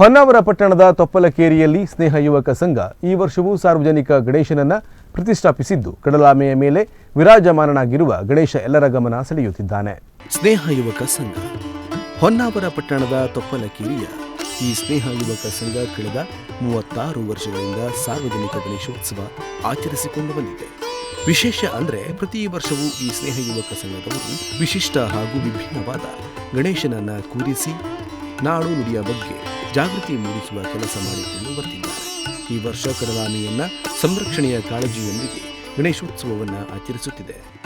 ಹೊನ್ನಾವರ ಪಟ್ಟಣದ ತೊಪ್ಪಲಕೇರಿಯಲ್ಲಿ ಸ್ನೇಹ ಯುವಕ ಸಂಘ ಈ ವರ್ಷವೂ ಸಾರ್ವಜನಿಕ ಗಣೇಶನನ್ನ ಪ್ರತಿಷ್ಠಾಪಿಸಿದ್ದು, ಕಡಲಾಮೆಯ ಮೇಲೆ ವಿರಾಜಮಾನನಾಗಿರುವ ಗಣೇಶ ಎಲ್ಲರ ಗಮನ ಸೆಳೆಯುತ್ತಿದ್ದಾನೆ. ಸ್ನೇಹ ಯುವಕ ಸಂಘ, ಹೊನ್ನಾವರ ಪಟ್ಟಣದ ತೊಪ್ಪಲಕೇರಿಯ ಈ ಸ್ನೇಹ ಯುವಕ ಸಂಘ ಕಳೆದ ಮೂವತ್ತಾರು ವರ್ಷಗಳಿಂದ ಸಾರ್ವಜನಿಕ ಗಣೇಶೋತ್ಸವ ಆಚರಿಸಿಕೊಂಡು ಬಂದಿದೆ. ವಿಶೇಷ ಅಂದ್ರೆ ಪ್ರತಿ ವರ್ಷವೂ ಈ ಸ್ನೇಹ ಯುವಕ ಸಂಘದವರು ವಿಶಿಷ್ಟ ಹಾಗೂ ವಿಭಿನ್ನವಾದ ಗಣೇಶನನ್ನ ಕೂರಿಸಿ ನಾಡು ನುಡಿಯ ಬಗ್ಗೆ ಜಾಗೃತಿ ಮೂಡಿಸುವ ಕೆಲಸ ಮಾಡಿಕೊಂಡು ಬರ್ತಿದ್ದಾರೆ. ಈ ವರ್ಷ ಕಡಲಾಮೆಯನ್ನ ಸಂರಕ್ಷಣೆಯ ಕಾಳಜಿಯೊಂದಿಗೆ ಗಣೇಶೋತ್ಸವವನ್ನು ಆಚರಿಸುತ್ತಿದೆ.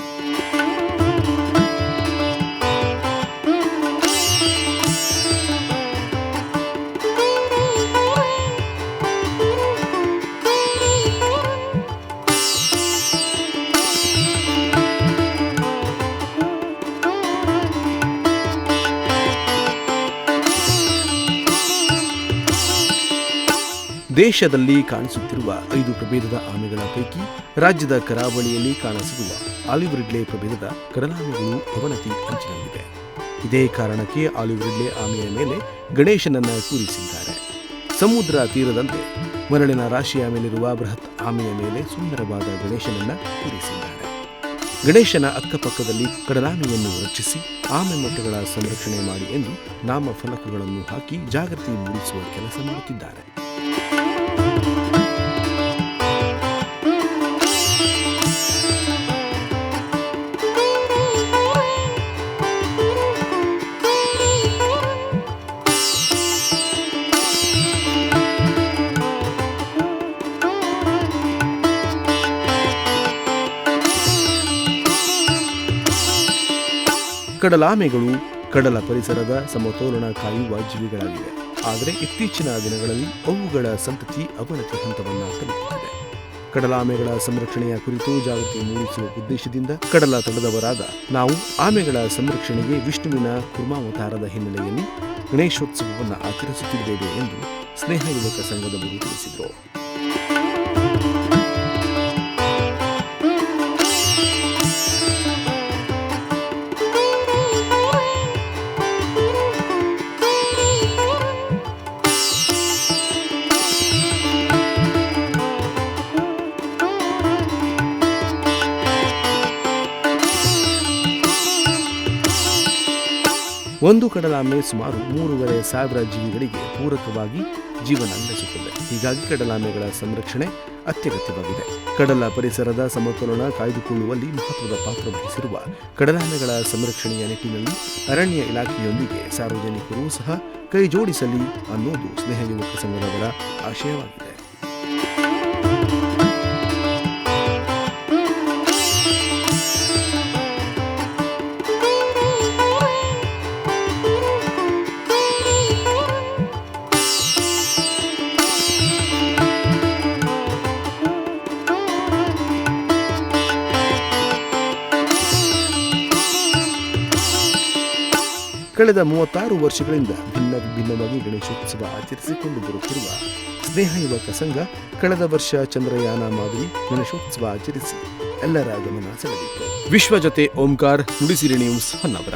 ದೇಶದಲ್ಲಿ ಕಾಣಿಸುತ್ತಿರುವ ಐದು ಪ್ರಭೇದದ ಆಮೆಗಳ ಪೈಕಿ ರಾಜ್ಯದ ಕರಾವಳಿಯಲ್ಲಿ ಕಾಣಸಿಗುವ ಆಲಿವ್ ರಿಡ್ಲೆ ಪ್ರಭೇದದ ಕಡಲಾಮೆಗಳು ಅವನತಿ ಅಂಚಿನಲ್ಲಿವೆ ಇದೇ ಕಾರಣಕ್ಕೆ ಆಲಿವ್ ರಿಡ್ಲೆ ಆಮೆಯ ಮೇಲೆ ಗಣೇಶನನ್ನ ಕೂರಿಸಿದ್ದಾರೆ. ಸಮುದ್ರ ತೀರದಂತೆ ಮರಳಿನ ರಾಶಿಯ ಮೇಲಿರುವ ಬೃಹತ್ ಆಮೆಯ ಮೇಲೆ ಸುಂದರವಾದ ಗಣೇಶನನ್ನ ಕೂರಿಸಿದ್ದಾರೆ. ಗಣೇಶನ ಅಕ್ಕಪಕ್ಕದಲ್ಲಿ ಕಡಲಾಮೆಯನ್ನು ರಚಿಸಿ ಆಮೆ ಮೊಟ್ಟೆಗಳ ಸಂರಕ್ಷಣೆ ಮಾಡಿ ಎಂದು ನಾಮ ಫಲಕಗಳನ್ನು ಹಾಕಿ ಜಾಗೃತಿ ಮೂಡಿಸುವ ಕೆಲಸ ಮಾಡುತ್ತಿದ್ದಾರೆ. ಕಡಲಾಮೆಗಳು ಕಡಲ ಪರಿಸರದ ಸಮತೋಲನ ಕಾಯುವ ಜೀವಿಗಳಾಗಿವೆ. ಆದರೆ ಇತ್ತೀಚಿನ ದಿನಗಳಲ್ಲಿ ಅವುಗಳ ಸಂತತಿ ಅವನತಿ ಹಂತವನ್ನು ತಲುಪುತ್ತಿದೆ ಕಡಲಾಮೆಗಳ ಸಂರಕ್ಷಣೆಯ ಕುರಿತು ಜಾಗೃತಿ ಮೂಡಿಸುವ ಉದ್ದೇಶದಿಂದ ಕಡಲ ತಡೆದವರಾದ ನಾವು ಆಮೆಗಳ ಸಂರಕ್ಷಣೆಗೆ ವಿಷ್ಣುವಿನ ಕುರ್ಮಾವತಾರದ ಹಿನ್ನೆಲೆಯಲ್ಲಿ ಗಣೇಶೋತ್ಸವವನ್ನು ಆಚರಿಸುತ್ತಿದ್ದೇವೆ ಎಂದು ಸ್ನೇಹ ಯುವಕ ಸಂಘದವರು ತಿಳಿಸಿದರು. ಒಂದು ಕಡಲಾಮೆ ಸುಮಾರು ಮೂರುವರೆ ಸಾವಿರ ಜೀವಿಗಳಿಗೆ ಪೂರಕವಾಗಿ ಜೀವನ ನಡೆಸುತ್ತದೆ. ಹೀಗಾಗಿ ಕಡಲಾಮೆಗಳ ಸಂರಕ್ಷಣೆ ಅತ್ಯಗತ್ಯವಾಗಿದೆ. ಕಡಲ ಪರಿಸರದ ಸಮತೋಲನ ಕಾಯ್ದುಕೊಳ್ಳುವಲ್ಲಿ ಮಹತ್ವದ ಪಾತ್ರ ವಹಿಸಿರುವ ಕಡಲಾಮೆಗಳ ಸಂರಕ್ಷಣೆಯ ನಿಟ್ಟಿನಲ್ಲಿ ಅರಣ್ಯ ಇಲಾಖೆಯೊಂದಿಗೆ ಸಾರ್ವಜನಿಕರು ಸಹ ಕೈಜೋಡಿಸಲಿ ಅನ್ನೋದು ಸ್ನೇಹ ಯುವಕ ಸಂಘದವರ ಆಶಯವಾಗಿದೆ. ಕಳೆದ ಮೂವತ್ತಾರು ವರ್ಷಗಳಿಂದ ಭಿನ್ನ ಭಿನ್ನವಾಗಿ ಗಣೇಶೋತ್ಸವ ಆಚರಿಸಿಕೊಂಡು ಬರುತ್ತಿರುವ ಸ್ನೇಹ ಯುವಕ ಸಂಘ ಕಳೆದ ವರ್ಷ ಚಂದ್ರಯಾನ ಮಾದರಿ ಗಣೇಶೋತ್ಸವ ಆಚರಿಸಿ ಎಲ್ಲರ ಗಮನ ಸೆಳೆದಿತ್ತು. ವಿಶ್ವ ಜೊತೆ ಓಂಕಾರ್, ನುಡಿಸಿರಿ ನ್ಯೂಸ್ ಹೊನ್ನಾವರ.